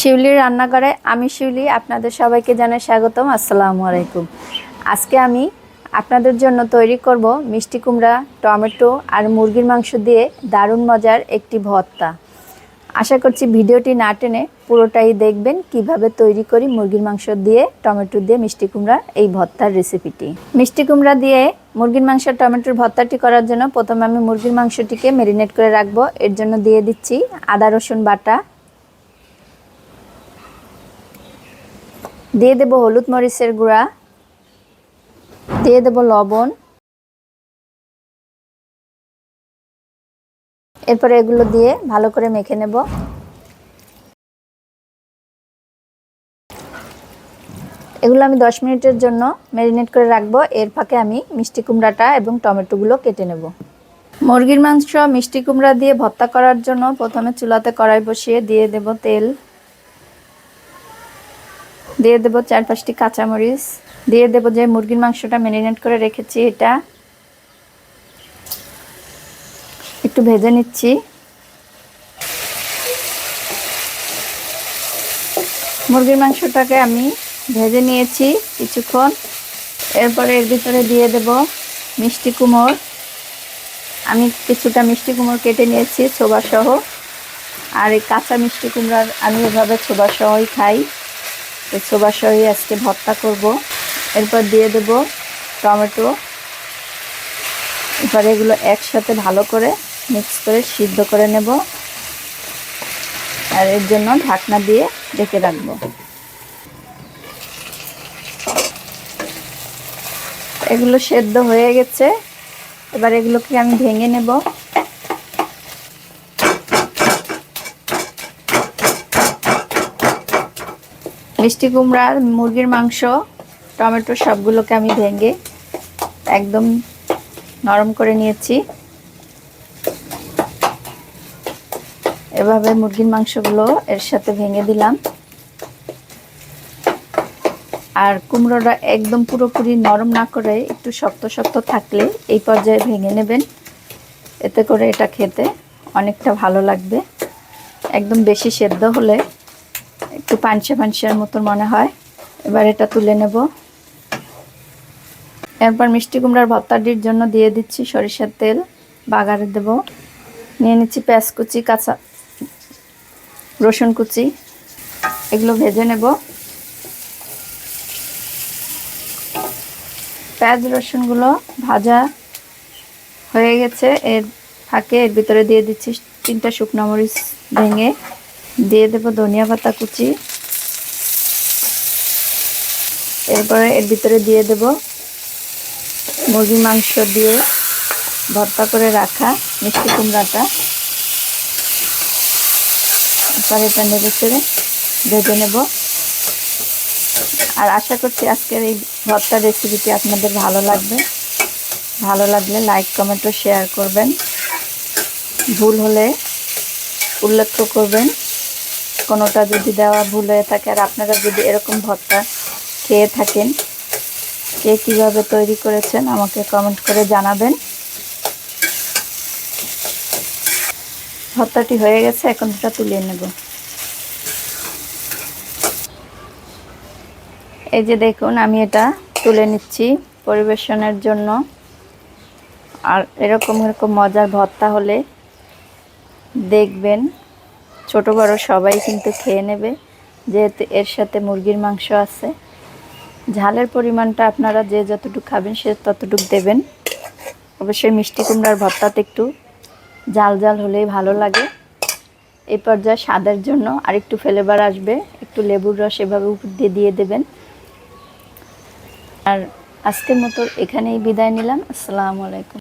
শিউলির রান্নাঘরে আমি শিউলি, আপনাদের সবাইকে জানাই স্বাগতম, আসসালামু আলাইকুম। আজকে আমি আপনাদের জন্য তৈরি করব মিষ্টি কুমড়া, টমেটো আর মুরগির মাংস দিয়ে দারুণ মজার একটি ভর্তা। আশা করছি ভিডিওটি না টেনে পুরোটাই দেখবেন, কীভাবে তৈরি করি মুরগির মাংস দিয়ে, টমেটো দিয়ে মিষ্টি কুমড়া, এই ভর্তার রেসিপিটি। মিষ্টি কুমড়া দিয়ে মুরগির মাংস, টমেটোর ভর্তাটি করার জন্য প্রথমে আমি মুরগির মাংসটিকে ম্যারিনেট করে রাখব। এর জন্য দিয়ে দিচ্ছি আদা, রসুন বাটা দিয়ে দেব হলুদ মরিচের গুঁড়া, দিয়ে দেব লবণ। এরপরে এগুলো দিয়ে ভালো করে মেখে নেব। এগুলো আমি দশ মিনিটের জন্য ম্যারিনেট করে রাখব। এর ফাঁকে আমি মিষ্টি কুমড়াটা এবং টমেটোগুলো কেটে নেব। মুরগির মাংস মিষ্টি কুমড়া দিয়ে ভর্তা করার জন্য প্রথমে চুলাতে কড়াই বসিয়ে দিয়ে দেব তেল। দিয়ে দেব চার পাঁচটি কাঁচামরিচ। দিয়ে দেব যে মুরগির মাংসটা ম্যারিনেট করে রেখেছি এটা। একটু ভেজে নিচ্ছি। মুরগির মাংসটাকে আমি ভেজে নিয়েছি কিছুক্ষণ। এরপরে এর ভিতরে দিয়ে দেব মিষ্টি কুমড় আমি কিছুটা মিষ্টি কুমড় কেটে নিয়েছি ছোবা সহ আর এই কাঁচা মিষ্টি কুমড়ার আমি এভাবে ছোবা সহই খাই। তো ছোবা সহই আজকে ভর্তা করব। এরপর দিয়ে দেব টমেটো। এবার এগুলো একসাথে ভালো করে মিক্স করে সিদ্ধ করে নেব। আর এর জন্য ঢাকনা দিয়ে ঢেকে রাখব। এগুলো সেদ্ধ হয়ে গেছে। এবার এগুলোকে আমি ভেঙে নেব। মিষ্টি কুমড়ার মুরগির মাংস, টমেটো সবগুলোকে আমি ভেঙে একদম নরম করে নিয়েছি। এভাবে মুরগির মাংসগুলো এর সাথে ভেঙে দিলাম। আর কুমড়োটা একদম পুরোপুরি নরম না করে একটু শক্ত শক্ত থাকলে এই পর্যায়ে ভেঙে নেবেন। এতে করে এটা খেতে অনেকটা ভালো লাগবে। একদম বেশি সেদ্ধ হলে একটু পানসে পানসের মতন মনে হয়। এবার এটা তুলে নেব। এরপর মিষ্টি কুমড়ার ভর্তাটির জন্য দিয়ে দিচ্ছি সরিষার তেল, বাগারে দেব। নিয়ে নিচ্ছি পেঁয়াজ কুচি, কাঁচা রসুন কুচি। এগুলো ভেজে নেব। পেঁয়াজ, রসুনগুলো ভাজা হয়ে গেছে। এর ফাঁকে এর ভিতরে দিয়ে দিচ্ছি তিনটা শুকনো মরিচ ভেঙে। দিয়ে দেব ধনিয়া পাতা কুচি। এরপরে এর ভিতরে দিয়ে দেব মুরগির মাংস দিয়ে ভর্তা করে রাখা মিষ্টি কুমড়াটা। এরপরে এটা চেড়ে ভেজে নেব। আর আশা করছি আজকের এই ভর্তা রেসিপিটি আপনাদের ভালো লাগবে। ভালো লাগলে লাইক কমেন্ট ও শেয়ার করবেন। ভুল হলে উল্লেখ করবেন। কোনোটা যদি দেওয়া ভুল হয়ে থাকে, আর আপনারা যদি এরকম ভর্তা খেয়ে থাকেন, কে কীভাবে তৈরি করেছেন আমাকে কমেন্ট করে জানাবেন। ভর্তাটি হয়ে গেছে, এখন এটা তুলিয়ে নেব। এই যে দেখুন, আমি এটা তুলে নিচ্ছি পরিবেশনের জন্য। আর এরকম এরকম মজার ভর্তা হলে দেখবেন ছোট বড় সবাই কিন্তু খেয়ে নেবে, যেহেতু এর সাথে মুরগির মাংস আছে। ঝালের পরিমাণটা আপনারা যে যতটুকু খাবেন সে ততটুকু দেবেন। অবশ্যই মিষ্টি কুমড়ার ভর্তাতে একটু জাল জাল হলেই ভালো লাগে। এই পর্যায়ে স্বাদের জন্য আরেকটু ফ্লেভার আসবে, একটু লেবুর রস এভাবে উপর দিয়ে দিয়ে দেবেন। আর আজকের মতো এখানেই বিদায় নিলাম। আসসালামু আলাইকুম।